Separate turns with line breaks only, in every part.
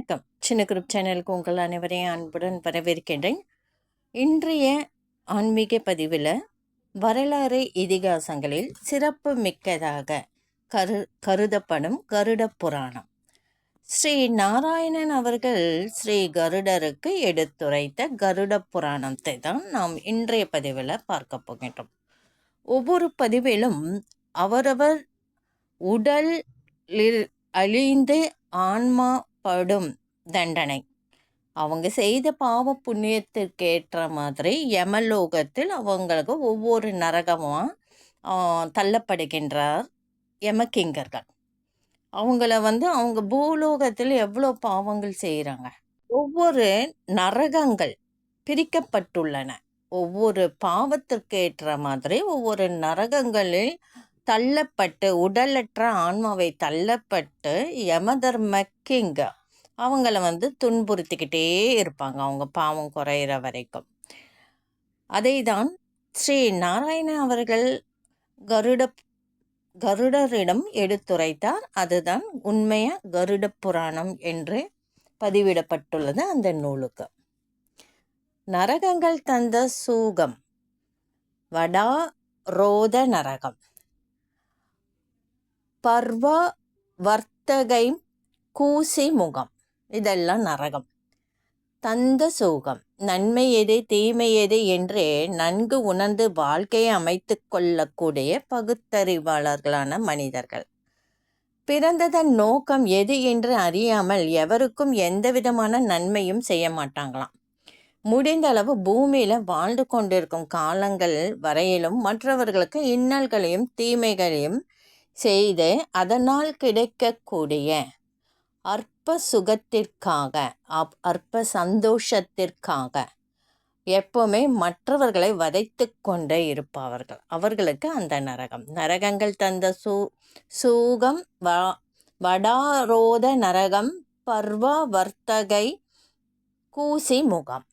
வணக்கம். சின்ன குரூப் சேனலுக்கு உங்கள் அனைவரையும் அன்புடன் வரவேற்கின்றேன். இன்றைய ஆன்மீக பதிவில் வரலாறு இதிகாசங்களில் சிறப்பு மிக்கதாக கரு கருதப்படும் கருட புராணம். ஸ்ரீ நாராயணன் அவர்கள் ஸ்ரீ கருடருக்கு எடுத்துரைத்த கருட புராணத்தை தான் நாம் இன்றைய பதிவில் பார்க்க போகின்றோம். ஒவ்வொரு பதிவிலும் அவரவர் உடலில் அழிந்து ஆன்மா படும் தண்டனை. அவங்க செய்த பாவ புண்ணியத்திற்கு ஏற்ற மாதிரி யமலோகத்தில் அவங்களுக்கு ஒவ்வொரு நரகமாக தள்ளப்படுகின்றார் யமகிங்கர்கள் அவங்கள வந்து அவங்க பூலோகத்தில் எவ்வளோ பாவங்கள் செய்கிறாங்க ஒவ்வொரு நரகங்கள் பிரிக்கப்பட்டுள்ளன. ஒவ்வொரு பாவத்திற்கு ஏற்ற மாதிரி ஒவ்வொரு நரகங்களில் தள்ளப்பட்டு உடலற்ற ஆன்மாவை தள்ளப்பட்டு யமதர்ம கிங் அவங்கள வந்து துன்புறுத்திக்கிட்டே இருப்பாங்க. அவங்க பாவம் குறையிற வரைக்கும். அதை தான் ஸ்ரீ நாராயணன் அவர்கள் கருட கருடரிடம் எடுத்துரைத்தார். அதுதான் உண்மையாக கருட புராணம் என்று பதிவிடப்பட்டுள்ளது அந்த நூலுக்கு. நரகங்கள் தந்த சூகம் வடா ரோத நரகம். பர்வ வர்த்தகை கூசி முகம் இதெல்லாம் நரகம். தந்த சோகம். நன்மை எது தீமை எது என்றே நன்கு உணர்ந்து வாழ்க்கையை அமைத்து கொள்ளக்கூடிய பகுத்தறிவாளர்களான மனிதர்கள். பிறந்ததன் நோக்கம் எது என்று அறியாமல் எவருக்கும் எந்த விதமான நன்மையும் செய்ய மாட்டாங்களாம். முடிந்த அளவு பூமியில வாழ்ந்து கொண்டிருக்கும் காலங்கள் வரையிலும் மற்றவர்களுக்கு இன்னல்களையும் தீமைகளையும் செய்து அதனால் கிடைக்கக்கூடிய அற்ப சுகத்திற்காக அப் அற்ப சந்தோஷத்திற்காக எப்போவுமே மற்றவர்களை வதைத்து கொண்டே இருப்பவர்கள். அவர்களுக்கு அந்த நரகம். நரகங்கள் தந்த சூ சூகம் வ வடாரோத நரகம் பர்வ வர்த்தகை கூசி முகம்.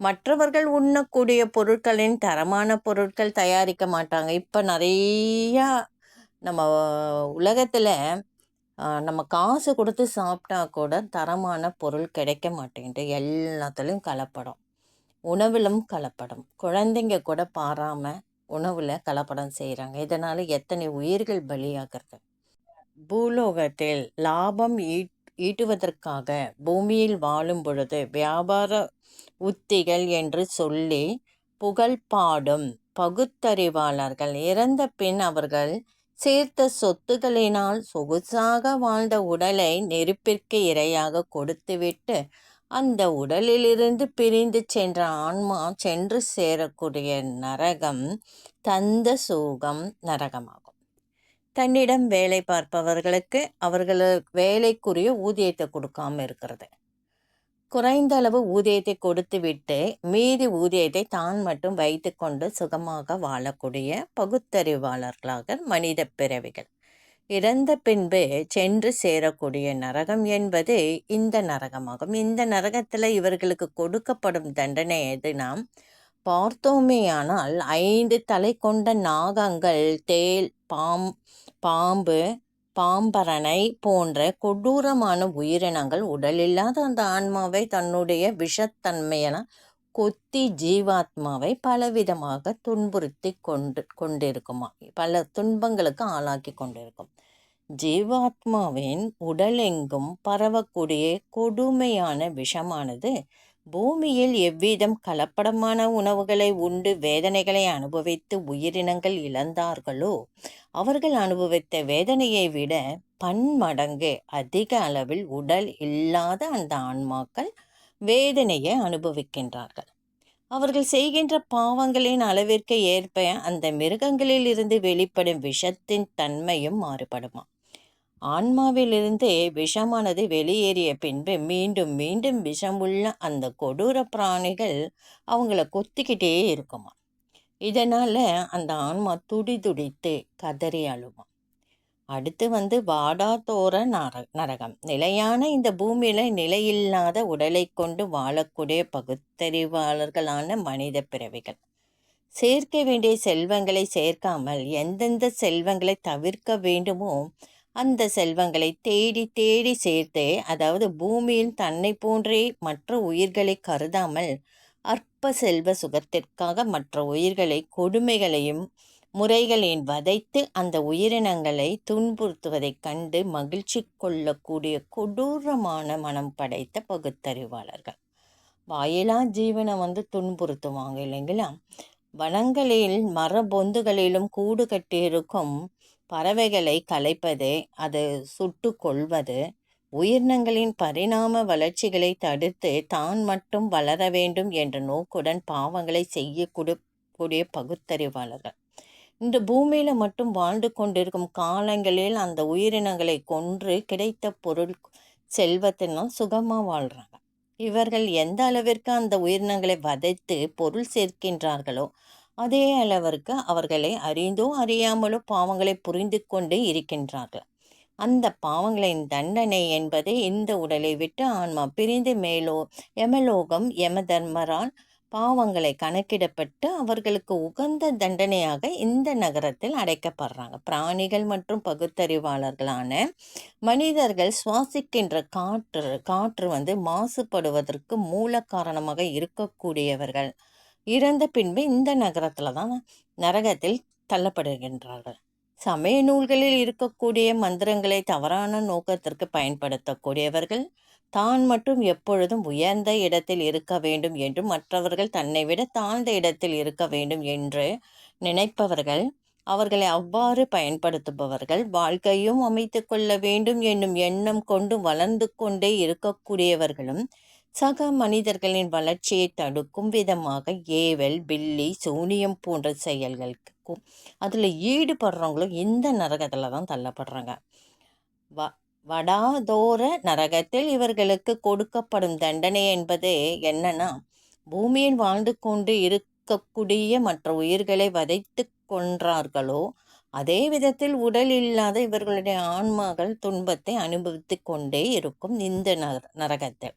மற்றவர்கள் உண்ணக்கூடிய பொருட்களின் தரமான பொருட்கள் தயாரிக்க மாட்டாங்க. இப்போ நிறையா நம்ம உலகத்தில் நம்ம காசு கொடுத்து சாப்பிட்டா கூட தரமான பொருள் கிடைக்க மாட்டேங்குது எல்லாத்துலேயும் கலப்படம். உணவிலும் கலப்படம். குழந்தைங்க கூட பாராமல் உணவில் கலப்படம் செய்கிறாங்க இதனால் எத்தனை உயிர்கள் பலியாகிறது. பூலோகத்தில் லாபம் ஈட் ஈட்டுவதற்காக பூமியில் வாழும் பொழுது வியாபார உத்திகள் என்று சொல்லி புகழ் பாடும் பகுத்தறிவாளர்கள். இறந்த பின் அவர்கள் சேர்த்த சொத்துகளினால் சொகுசாக வாழ்ந்த உடலை நெருப்பிற்கு இரையாக கொடுத்துவிட்டு அந்த உடலிலிருந்து பிரிந்து சென்ற ஆன்மா சென்று சேரக்கூடிய நரகம் தந்த சோகம் நரகமாகும். தன்னிடம் வேலை பார்ப்பவர்களுக்கு அவர்களுக்கு வேலைக்குரிய ஊதியத்தை கொடுக்காம இருக்கிறது. குறைந்த அளவு ஊதியத்தை கொடுத்துவிட்டு மீதி ஊதியத்தை தான் மட்டும் வைத்துக்கொண்டு சுகமாக வாழக்கூடிய பகுத்தறிவாளர்களாக மனித பிறவிகள். இறந்த பின்பு சென்று சேரக்கூடிய நரகம் என்பது இந்த நரகமாகும். இந்த நரகத்தில் இவர்களுக்கு கொடுக்கப்படும் தண்டனை எது நாம்? பார்த்தோமேயானால் ஐந்து தலை கொண்ட நாகங்கள் தேல் பாம் பாம்பு பாம்பரனை போன்ற கொடூரமான உயிரினங்கள் உடலில்லாத அந்த ஆன்மாவை தன்னுடைய விஷத்தன்மையென கொத்தி ஜீவாத்மாவை பலவிதமாக துன்புறுத்தி கொண்டு கொண்டிருக்குமா? பல துன்பங்களுக்கு ஆளாக்கி கொண்டிருக்கும். ஜீவாத்மாவின் உடலெங்கும் பரவக்கூடிய கொடுமையான விஷமானது பூமியில் எவ்விதம் கலப்படமான உணவுகளை உண்டு வேதனைகளை அனுபவித்து உயிரினங்கள் இழந்தார்களோ அவர்கள் அனுபவித்த வேதனையை விட பன்மடங்கு அதிக அளவில் உடல் இல்லாத அந்த ஆன்மாக்கள் வேதனையை அனுபவிக்கின்றார்கள். அவர்கள் செய்கின்ற பாவங்களின் அளவிற்கு ஏற்ப அந்த மிருகங்களில் இருந்து வெளிப்படும் விஷத்தின் தன்மையும் மாறுபடுமா? ஆன்மாவிலிருந்தே விஷமானது வெளியேறிய பின்பு மீண்டும் மீண்டும் விஷமுள்ள அந்த கொடூர பிராணிகள் அவங்கள கொத்திக்கிட்டே இருக்குமா. இதனால் அந்த ஆன்மா துடி துடித்து கதறி அழுமா. அடுத்து வந்து வாடாதோர நர நரகம். நிலையான இந்த பூமியில் நிலையில்லாத உடலை கொண்டு வாழக்கூடிய பகுத்தறிவாளர்களான மனித பிறவிகள். சேர்க்க வேண்டிய செல்வங்களை சேர்க்காமல் எந்தெந்த செல்வங்களை தவிர்க்க வேண்டுமோ அந்த செல்வங்களை தேடி தேடி சேர்த்து அதாவது பூமியில் தன்னை போன்றே மற்ற உயிர்களை கருதாமல் அற்ப செல்வ சுகத்திற்காக மற்ற உயிர்களை கொடுமைகளையும் முறைகளின் வதைத்து அந்த உயிரினங்களை துன்புறுத்துவதைக் கண்டு மகிழ்ச்சி கொள்ளக்கூடிய கொடூரமான மனம் படைத்த பகுத்தறிவாளர்கள். வாயிலா ஜீவனை வந்து துன்புறுத்துவாங்க இல்லைங்களா? வனங்களில் மரபொந்துகளிலும் கூடு கட்டியிருக்கும் பறவைகளை கலைப்பது அது சுட்டு கொள்வது. உயிரினங்களின் பரிணாம வளர்ச்சிகளை தடுத்து தான் மட்டும் வளர வேண்டும் என்ற நோக்குடன் பாவங்களை செய்யக்கூடிய பகுத்தறிவாளர்கள். இந்த பூமியில மட்டும் வாழ்ந்து கொண்டிருக்கும் காலங்களில் அந்த உயிரினங்களை கொன்று கிடைத்த பொருள் செல்வத்தினால் சுகமா வாழ்றாங்க. இவர்கள் எந்த அளவிற்கு அந்த உயிரினங்களை வதைத்து பொருள் சேர்க்கின்றார்களோ அதே அளவிற்கு அவர்களை அறிந்தோ அறியாமலோ பாவங்களை புரிந்து கொண்டே இருக்கின்றார்கள். அந்த பாவங்களின் தண்டனை என்பது இந்த உடலை விட்டு ஆன்மா பிரிந்து மேலோ யமலோகம் யம தர்மரால் பாவங்களை கணக்கிடப்பட்டு அவர்களுக்கு உகந்த தண்டனையாக இந்த நகரத்தில் அடைக்கப்படுறாங்க. பிராணிகள் மற்றும் பகுத்தறிவாளர்களான மனிதர்கள் சுவாசிக்கின்ற காற்று காற்று வந்து மாசுபடுவதற்கு மூல காரணமாக இருக்கக்கூடியவர்கள். இறந்த பின்பு இந்த நகரத்தில் தான் நரகத்தில் தள்ளப்படுகின்றார்கள். சமய நூல்களில் இருக்கக்கூடிய மந்திரங்களை தவறான நோக்கத்திற்கு பயன்படுத்தக்கூடியவர்கள் தான் மட்டும் எப்பொழுதும் உயர்ந்த இடத்தில் இருக்க வேண்டும் என்றும் மற்றவர்கள் தன்னை விட தாழ்ந்த இடத்தில் இருக்க வேண்டும் என்று நினைப்பவர்கள் அவர்களை அவ்வாறு பயன்படுத்துபவர்கள் வாழ்க்கையும் அமைத்து கொள்ள வேண்டும் என்னும் எண்ணம் கொண்டு வளர்ந்து கொண்டே இருக்கக்கூடியவர்களும் சக மனிதர்களின் வளர்ச்சியை தடுக்கும் விதமாக ஏவல் பில்லி சூனியம் போன்ற செயல்களுக்கும் அதில் ஈடுபடுறவங்களும் இந்த நரகத்தில் தான் தள்ளப்படுறாங்க. வ வடாதோர நரகத்தில் இவர்களுக்கு கொடுக்கப்படும் தண்டனை என்பது என்னன்னா பூமியில் வாழ்ந்து கொண்டு இருக்கக்கூடிய மற்ற உயிர்களை வதைத்து கொன்றார்களோ அதே விதத்தில் உடல் இல்லாத இவர்களுடைய ஆன்மாக்கள் துன்பத்தை அனுபவித்து கொண்டே இருக்கும் இந்த நரகத்தில்.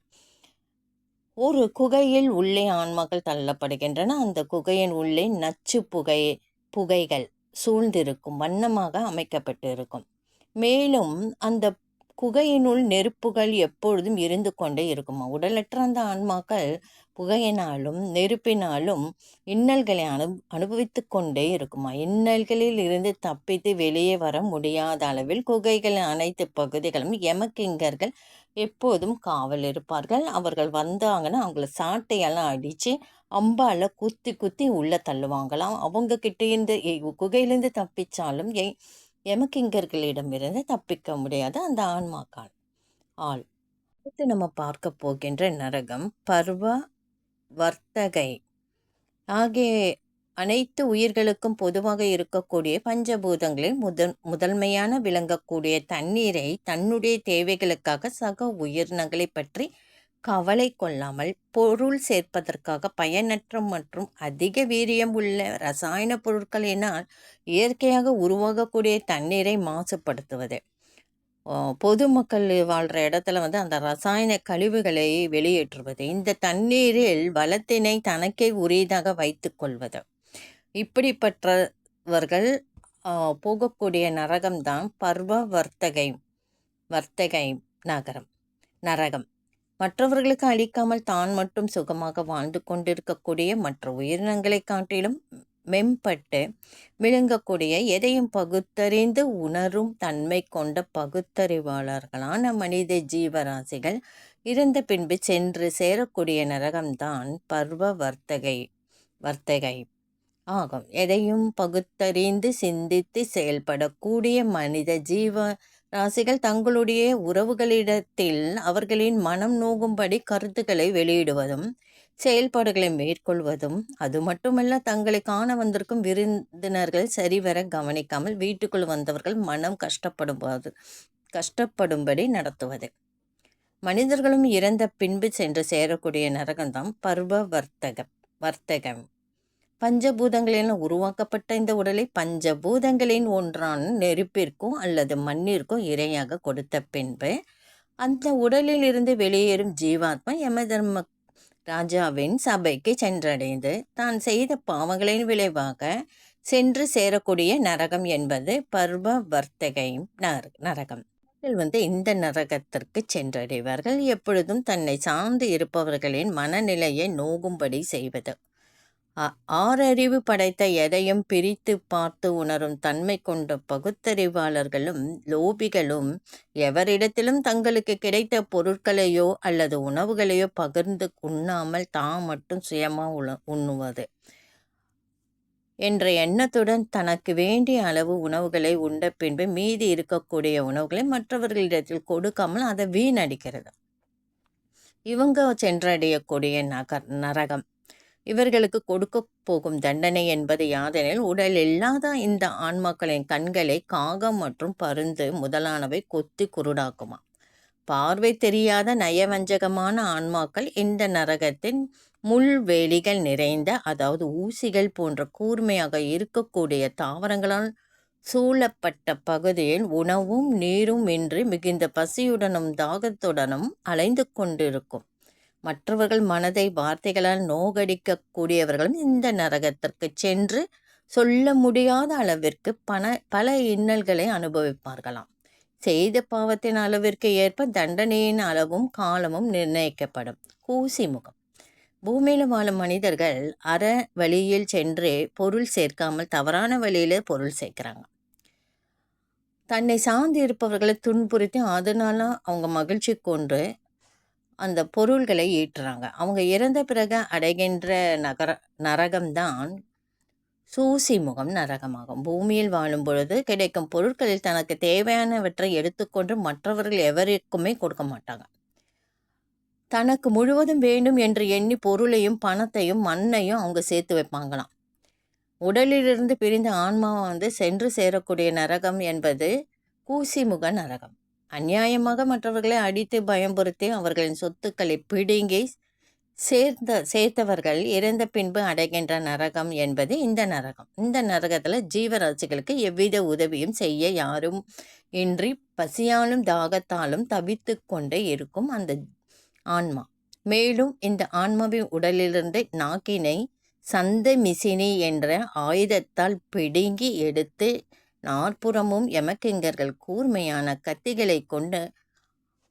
ஒரு குகையில் உள்ளே ஆன்மாக்கள் தள்ளப்படுகின்றன. அந்த குகையின் உள்ளே நச்சு புகை புகைகள் சூழ்ந்திருக்கும் வண்ணமாக அமைக்கப்பட்டு இருக்கும் மேலும் அந்த குகையினுள் நெருப்புகள் எப்பொழுதும் இருந்து கொண்டே இருக்குமா? உடலற்ற அந்த ஆன்மாக்கள் புகையினாலும் நெருப்பினாலும் இன்னல்களை அனு அனுபவித்து கொண்டே இருக்குமா? இன்னல்களில் இருந்து தப்பித்து வெளியே வர முடியாத அளவில் குகைகளின் அனைத்து பகுதிகளும் எமக்கிங்கர்கள் எப்போதும் காவல் இருப்பார்கள். அவர்கள் வந்தாங்கன்னா அவங்கள சாட்டையெல்லாம் அடித்து அம்பால குத்தி குத்தி உள்ளே தள்ளுவாங்களாம். அவங்க கிட்டேருந்து குகையிலேருந்து தப்பிச்சாலும் எமக்கிங்கர்களிடமிருந்து தப்பிக்க முடியாது. அந்த ஆன்மாக்கால். ஆள் அடுத்து நம்ம பார்க்க போகின்ற நரகம் பர்வ வர்த்தகை. ஆகிய அனைத்து உயிர்களுக்கும் பொதுவாக இருக்கக்கூடிய பஞ்சபூதங்களில் முதல் முதன்மையான விளங்கக்கூடிய தண்ணீரை தன்னுடைய தேவைகளுக்காக சக உயிரினங்களை பற்றி கவலை கொள்ளாமல் பொருள் சேர்ப்பதற்காக பயனற்ற மற்றும் அதிக வீரியம் உள்ள ரசாயன பொருட்களினால் இயற்கையாக உருவாகக்கூடிய தண்ணீரை மாசுபடுத்துவது. பொதுமக்கள் வாழ்கிற இடத்துல வந்து அந்த ரசாயன கழிவுகளை வெளியேற்றுவது. இந்த தண்ணீரில் வளத்தினை தனக்கே உரியதாக வைத்து கொள்வது. இப்படிப்பட்டவர்கள் போகக்கூடிய நரகம்தான் பர்வ வர்த்தகை வர்த்தகை நகரம் நரகம். மற்றவர்களுக்கு அளிக்காமல் தான் மட்டும் சுகமாக வாழ்ந்து கொண்டிருக்கக்கூடிய மற்ற உயிரினங்களை காட்டிலும் மெம்பட்டு விளங்கக்கூடிய எதையும் பகுத்தறிந்து உணரும் தன்மை கொண்ட பகுத்தறிவாளர்களான மனித ஜீவராசிகள் இருந்த பின்பு சென்று சேரக்கூடிய நரகம்தான் பர்வ வர்த்தகை வர்த்தகை ஆகும். எதையும் பகுத்தறிந்து சிந்தித்து செயல்படக்கூடிய மனித ஜீவ ராசிகள் தங்களுடைய உறவுகளிடத்தில் அவர்களின் மனம் நோகும்படி கருத்துக்களை வெளியிடுவதும் செயல்பாடுகளை மேற்கொள்வதும் அது மட்டுமல்ல தங்களை காண வந்திருக்கும் விருந்தினர்கள் சரிவர கவனிக்காமல் வீட்டுக்குள் வந்தவர்கள் மனம் கஷ்டப்படும்போது கஷ்டப்படும்படி நடத்துவது. மனிதர்களும் இறந்த பின்பு சென்று சேரக்கூடிய நரகம்தான் பர்வ வர்த்தகம். வர்த்தகம் பஞ்சபூதங்களில் உருவாக்கப்பட்ட இந்த உடலை பஞ்சபூதங்களின் ஒன்றான நெருப்பிற்கும் அல்லது மண்ணிற்கும் இரையாக கொடுத்த பின்பு அந்த உடலில் இருந்து வெளியேறும் ஜீவாத்மா யமதர்ம ராஜாவின் சபைக்கு சென்றடைந்து தான் செய்த பாவங்களின் விளைவாக சென்று சேரக்கூடிய நரகம் என்பது பர்வ வர்த்தகை நர நரகம். இவர்கள் வந்து இந்த நரகத்திற்கு சென்றடைவார்கள். எப்பொழுதும் தன்னை சார்ந்து இருப்பவர்களின் மனநிலையை நோகும்படி செய்வது. ஆறறிவு படைத்த எதையும் பிரித்து பார்த்து உணரும் தன்மை கொண்ட பகுத்தறிவாளர்களும் லோபிகளும் எவரிடத்திலும் தங்களுக்கு கிடைத்த பொருட்களையோ அல்லது உணவுகளையோ பகிர்ந்து உண்ணாமல் தாம் மட்டும் சுயமாக உண உண்ணுவது. என்ற எண்ணத்துடன் தனக்கு வேண்டிய அளவு உணவுகளை உண்ட பின்பு மீதி இருக்கக்கூடிய உணவுகளை மற்றவர்களிடத்தில் கொடுக்காமல் அதை வீணடிக்கிறது. இவங்க சென்றடையக்கூடிய நகர் நரகம். இவர்களுக்கு கொடுக்க போகும் தண்டனை என்பது யாதெனில் உடல் இல்லாத இந்த ஆன்மாக்களின் கண்களை காகம் மற்றும் பருந்து முதலானவை கொத்தி குருடாக்குமா. பார்வை தெரியாத நயவஞ்சகமான ஆன்மாக்கள் இந்த நரகத்தின் முள்வேலிகள் நிறைந்த அதாவது ஊசிகள் போன்ற கூர்மையாக இருக்கக்கூடிய தாவரங்களால் சூழப்பட்ட பகுதியில் உணவும் நீரும் இன்றி மிகுந்த பசியுடனும் தாகத்துடனும் அலைந்து கொண்டிருக்கும். மற்றவர்கள் மனதை வார்த்தைகளால் நோகடிக்கக்கூடியவர்களும் இந்த நரகத்திற்கு சென்று சொல்ல முடியாத அளவிற்கு பண பல இன்னல்களை அனுபவிப்பார்களாம். செய்த பாவத்தின் அளவிற்கு ஏற்ப தண்டனையின் அளவும் காலமும் நிர்ணயிக்கப்படும். கூசி முகம். பூமியில் வாழும் மனிதர்கள் அற வழியில் சென்றே பொருள் சேர்க்காமல் தவறான வழியில் பொருள் சேர்க்கிறாங்க. தன்னை சார்ந்து இருப்பவர்களை துன்புறுத்தி அதனால அவங்க மகிழ்ச்சி கொண்டு அந்த பொருள்களை ஈட்டுறாங்க அவங்க இறந்த பிறகு அடைகின்ற நகர நரகம்தான் சூசி முகம் நரகமாகும். பூமியில் வாழும் பொழுது கிடைக்கும் பொருட்களில் தனக்கு தேவையானவற்றை எடுத்துக்கொண்டு மற்றவர்கள் எவருக்குமே கொடுக்க மாட்டாங்க. தனக்கு முழுவதும் வேண்டும் என்று எண்ணி பொருளையும் பணத்தையும் மண்ணையும் அவங்க சேர்த்து வைப்பாங்களாம். உடலிலிருந்து பிரிந்த ஆன்மாவை வந்து சென்று சேரக்கூடிய நரகம் என்பது கூசிமுக நரகம். அநியாயமாக மற்றவர்களை அடித்து பயம்புறுத்தி அவர்களின் சொத்துக்களை பிடுங்கி சேர்ந்த சேர்த்தவர்கள் இறந்த பின்பு அடைகின்ற நரகம் என்பது இந்த நரகம். இந்த நரகத்தில் ஜீவராசிகளுக்கு எவ்வித உதவியும் செய்ய யாரும் இன்றி பசியாலும் தாகத்தாலும் தவித்து கொண்டே இருக்கும் அந்த ஆன்மா. மேலும் இந்த ஆன்மாவின் உடலிலிருந்து நாக்கினை சந்த மிசினி என்ற ஆயுதத்தால் பிடுங்கி எடுத்து நாற்புறமும் எமக்கிங்கர்கள் கூர்மையான கத்திகளை கொண்டு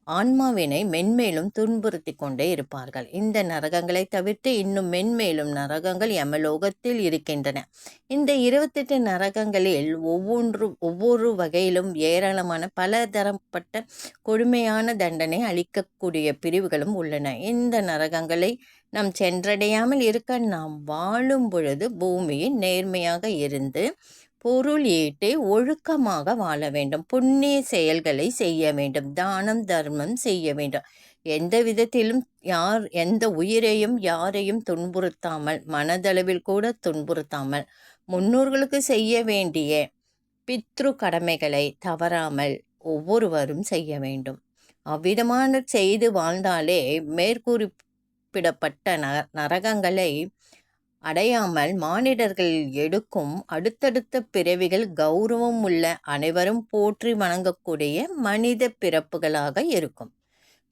ஆன்மாவினை மென்மேலும் துன்புறுத்தி கொண்டே இருப்பார்கள். இந்த நரகங்களை தவிர்த்து இன்னும் மென்மேலும் நரகங்கள் யமலோகத்தில் இருக்கின்றன. இந்த இருபத்தெட்டு நரகங்களில் ஒவ்வொன்று ஒவ்வொரு வகையிலும் ஏராளமான பல தரப்பட்ட கொடுமையான தண்டனை அளிக்கக்கூடிய பிரிவுகளும் உள்ளன. இந்த நரகங்களை நாம் சென்றடையாமல் இருக்க நாம் வாழும் பொழுது பூமியில் நேர்மையாக இருந்து பொருள் ஈட்டை ஒழுக்கமாக வாழ வேண்டும். புண்ணிய செயல்களை செய்ய வேண்டும். தானம் தர்மம் செய்ய வேண்டும். எந்த விதத்திலும் யார் எந்த உயிரையும் யாரையும் துன்புறுத்தாமல் மனதளவில் கூட துன்புறுத்தாமல் முன்னோர்களுக்கு செய்ய வேண்டிய பித்ரு கடமைகளை தவறாமல் ஒவ்வொருவரும் செய்ய வேண்டும். அவ்விதமான செய்து வாழ்ந்தாலே மேற்குறிப்பிடப்பட்ட ந நரகங்களை அடையாமல் மானிடர்கள் எடுக்கும் அடுத்தடுத்த பிறவிகள் கௌரவம் உள்ள அனைவரும் போற்றி வணங்கக்கூடிய மனித பிறப்புகளாக இருக்கும்.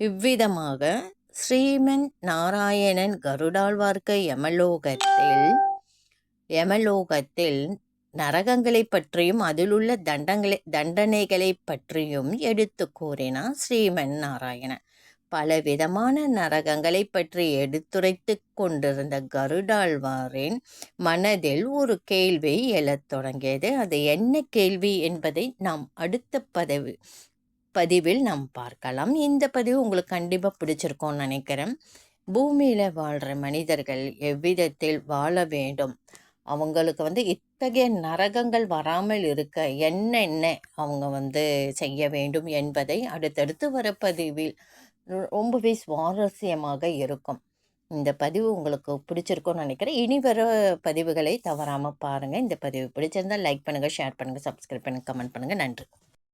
இவ்விதமாக ஸ்ரீமன் நாராயணன் கருடாழ்வார்க்க யமலோகத்தில் யமலோகத்தில் நரகங்களை பற்றியும் அதிலுள்ள தண்டங்களை தண்டனைகளை பற்றியும் எடுத்து கூறினார் ஸ்ரீமன் நாராயணன். பலவிதமான நரகங்களைப் பற்றி எடுத்துரைத்து கொண்டிருந்த கருடாழ்வாரின் மனதில் ஒரு கேள்வி எழத் தொடங்கியது. அது என்ன கேள்வி என்பதை நாம் அடுத்த பதவி பதிவில் நாம் பார்க்கலாம். இந்த பதிவு உங்களுக்கு கண்டிப்பாக பிடிச்சிருக்கோன்னு நினைக்கிறேன். பூமியில் வாழ்கிற மனிதர்கள் எவ்விதத்தில் வாழ வேண்டும்? அவங்களுக்கு வந்து இத்தகைய நரகங்கள் வராமல் இருக்க என்னென்ன அவங்க வந்து செய்ய வேண்டும் என்பதை அடுத்தடுத்து வர பதிவில் ரொம்பவே சுவாரஸ்யமாக இருக்கும். இந்த பதிவு உங்களுக்கு பிடிச்சிருக்கும்னு நினைக்கிறேன். இனி வர பதிவுகளை தவறாமல் பாருங்கள் இந்த பதிவு பிடிச்சிருந்தால் லைக் பண்ணுங்கள் ஷேர் பண்ணுங்கள் சப்ஸ்கிரைப் பண்ணுங்கள் கமெண்ட் பண்ணுங்கள் நன்றி.